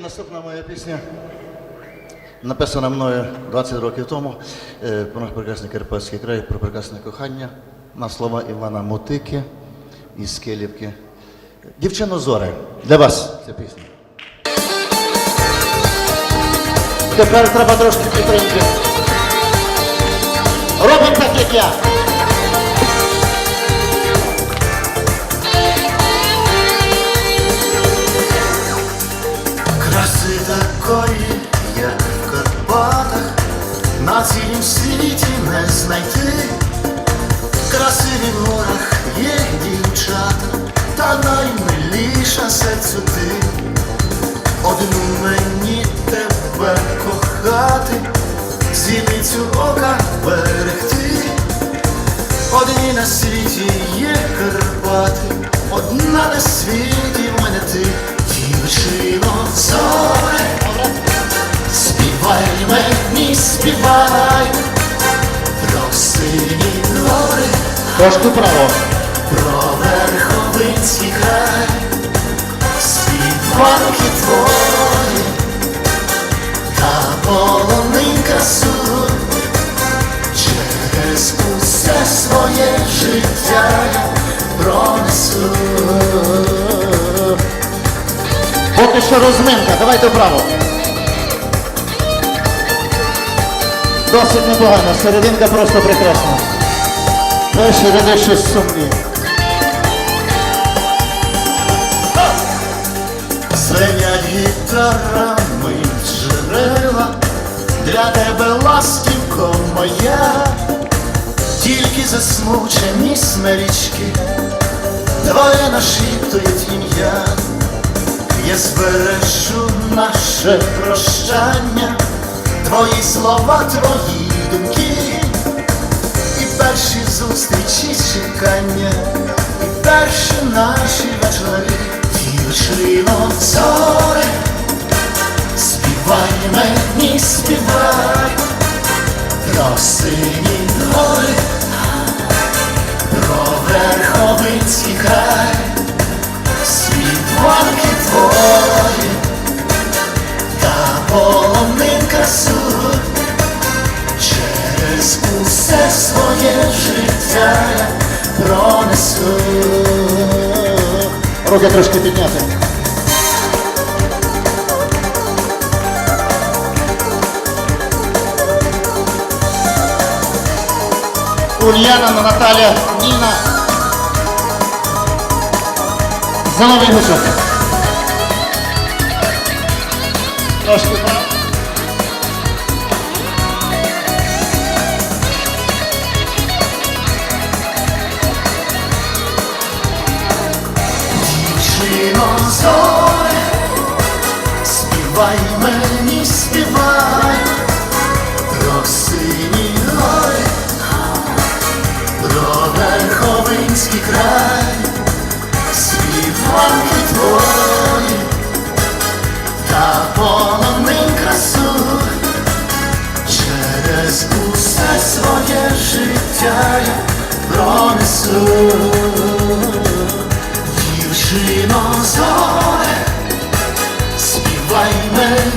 наступна моя пісня написана мною 20 років тому е, про наш прекрасний Карпатський край, про прекрасне кохання на слова Івана Мотики із Килівки. Дівчино Зоре, для вас ця пісня. Тепер треба трошки підтримки. Робимо так, як я. Такої, як в Карпатах, на цілім світі не знайти. Красиві в горах є дівчата, та наймиліша серцю ти. Одну мені тебе кохати, зіницю ока берегти. Одні на світі є Карпати, одна на світі в мене ти, дівчино співай, про сині гори, Трошки право. про верховинський край, співанки твої, та полонинка суд, через усе своє життя пронесу. Поки що розминка, давайте вправо. Досить непогано, серединка просто прекрасна. Перші ряди щось сумні. Звенять гітарами джерела, для тебе ластівко моя, тільки засмучені смерічки, твоє нашіптують ім'я, я збережу наше прощання, твої слова, твої думки, і перші зустрічі чекання, і перші наші вечори, дівчино зоре, співай мені, співай, про сині гори, про верховинський край, світланки твої, та полонинка своє життя пронесу. Руки трошки підняти. Ульяна, Наталя, Ніна. Занові гусок. Трошки Зоре, співай мені, співай. Про сині гори, про верховинський край,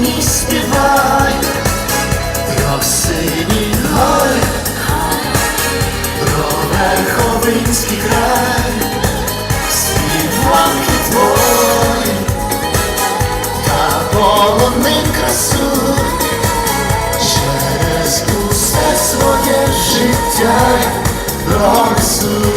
мені, співай, про сині гори, про верховинський край, співанки твої, та полонин красу, через усе своє життя пронесу.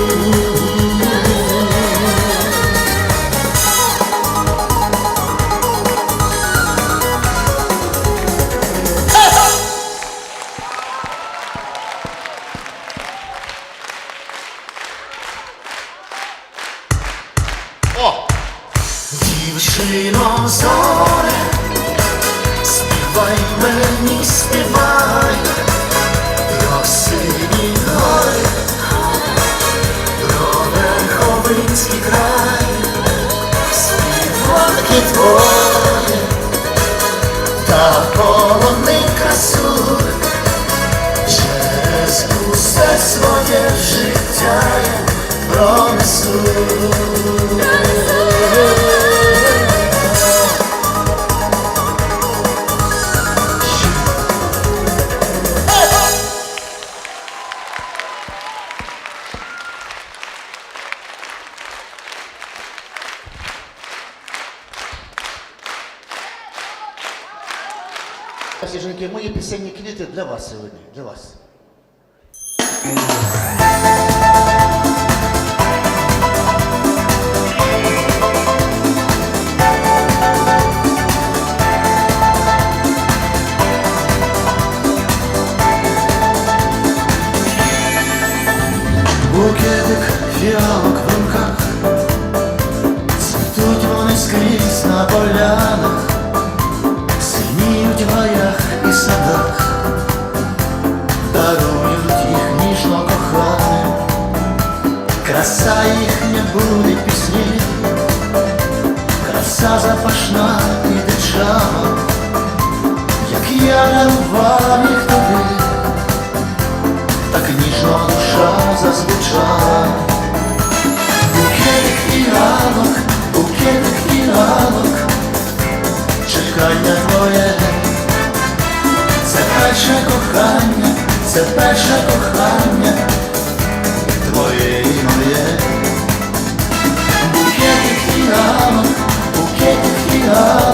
Співай мені, співай, про сині гори, про верховинський край, співанки твої, та полони красу, через усе своє життя пронесу. жінки, мої пісенні квіти для вас сьогодні, для вас. Букетик фіалок в руках, цвітуть вони скрізь на полянах, Гаях і садах, дарують їх ніжно коханим, краса їхня буде пісні, краса запашна і дичава, як я дарував їх тобі так ніжно душа зазвучала. Букетик фіалок, букетик фіалок, чекання твоє, це перше кохання, це перше кохання, твоє і моє. Букетик фіалок, букетик фіалок,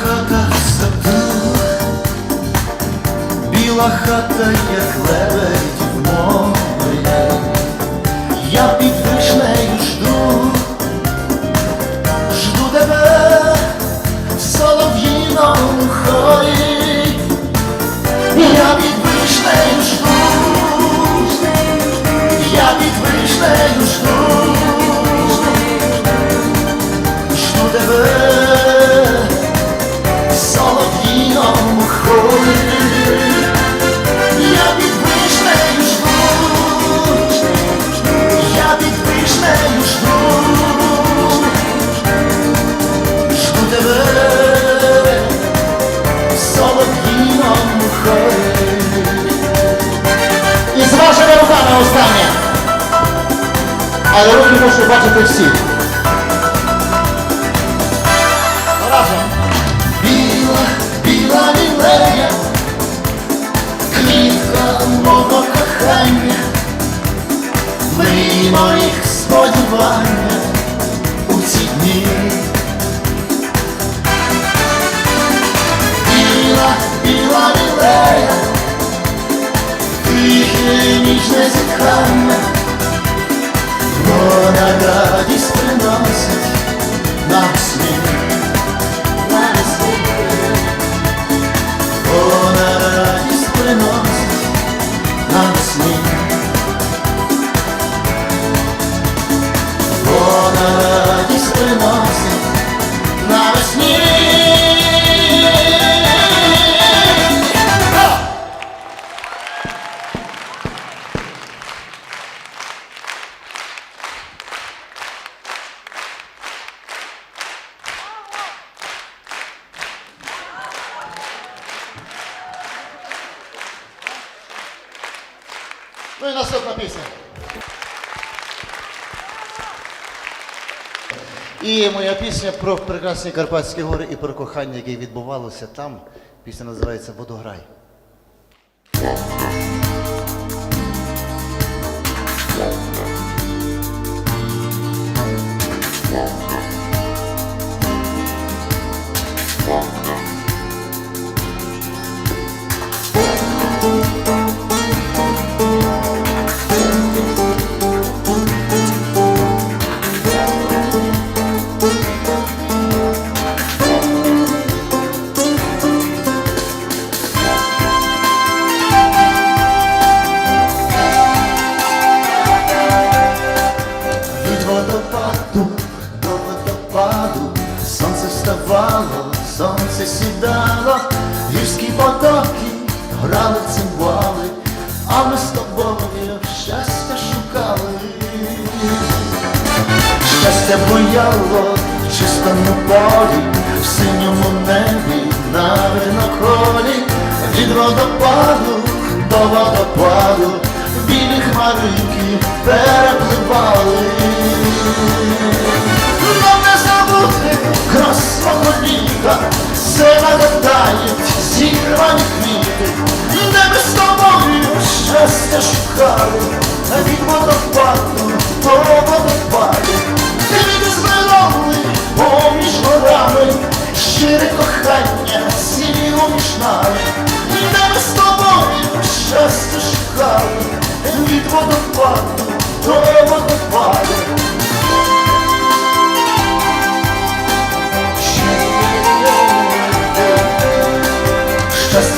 хата в саду, біла хата, як лебедь руки можу бачити всі. Разом. Біла, біла лілея, квітка мого кохання, мрій моїх сподівання у ці дні. Біла, біла лілея, тихе ніжне зітхання, 我那个。Ну і наступна пісня. І моя пісня про прекрасні Карпатські гори і про кохання, яке відбувалося там. Пісня називається Водограй. Від водопаду Сонце вставало, сонце сідало, гірські потоки грали цимбали, а ми з тобою щастя шукали. Щастя бояло в чистому полі, в синьому небі на виноколі, від водопаду до водопаду, білі хмаринки перепливали. Літа, все нагадають зірвані квіти, де ми з тобою щастя шукали, від водопаду до водопаду, квіти збирали поміж горами, щире кохання сіло між нами, де ми з тобою щастя шукали, від водопаду до водопаду.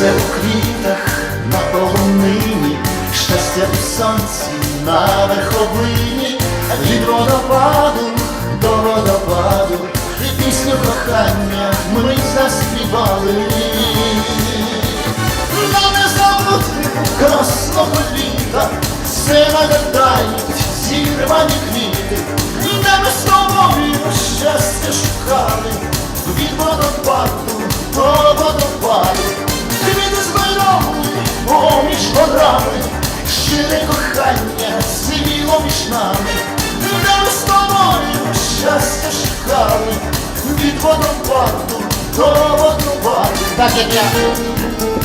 Щастя у квітах на полонині, щастя у сонці на верховині, від водопаду до водопаду, пісню кохання ми заспівали. Нам не забути красного літа, все нагадають зірвані квіти, де ми з тобою щастя шукали, від водопаду до щире кохання сивіло між нами, де ми з тобою щастя шукали, від водопаду до водопаду. Так як я.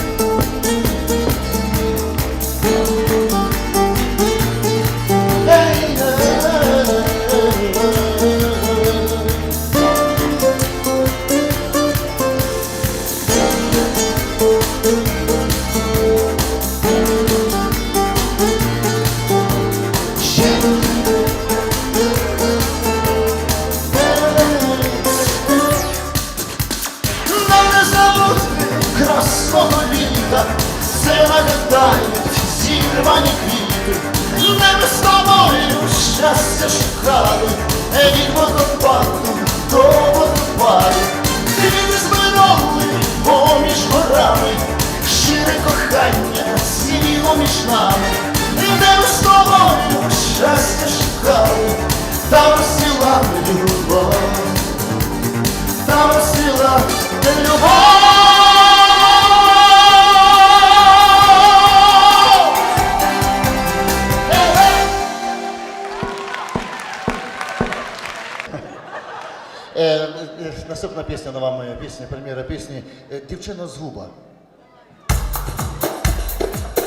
Пісня, нова моя пісня, прем'єра пісні е, Дівчина з губа.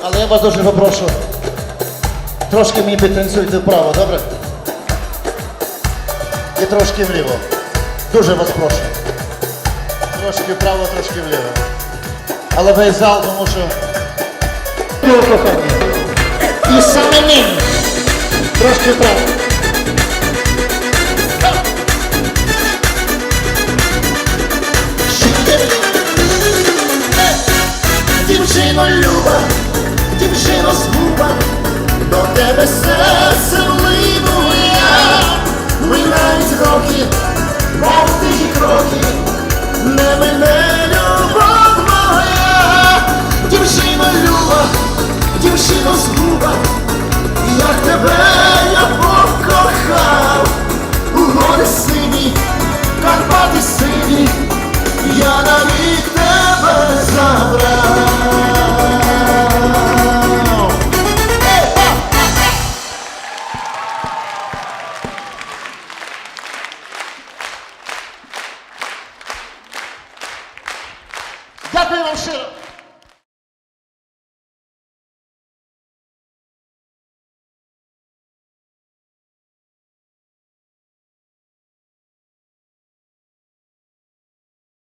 Але я вас дуже попрошу, трошки мені підтанцюйте вправо, добре? І трошки вліво. Дуже вас прошу. Трошки вправо, трошки вліво. Але весь зал, тому що. І саме нині. Трошки вправо. Тебе серце влину минають роки, мов тихі кроки, не мене любов моя, дівчино люба, дівчино згуба, як тебе я покохав, у гори сині, Карпати сині,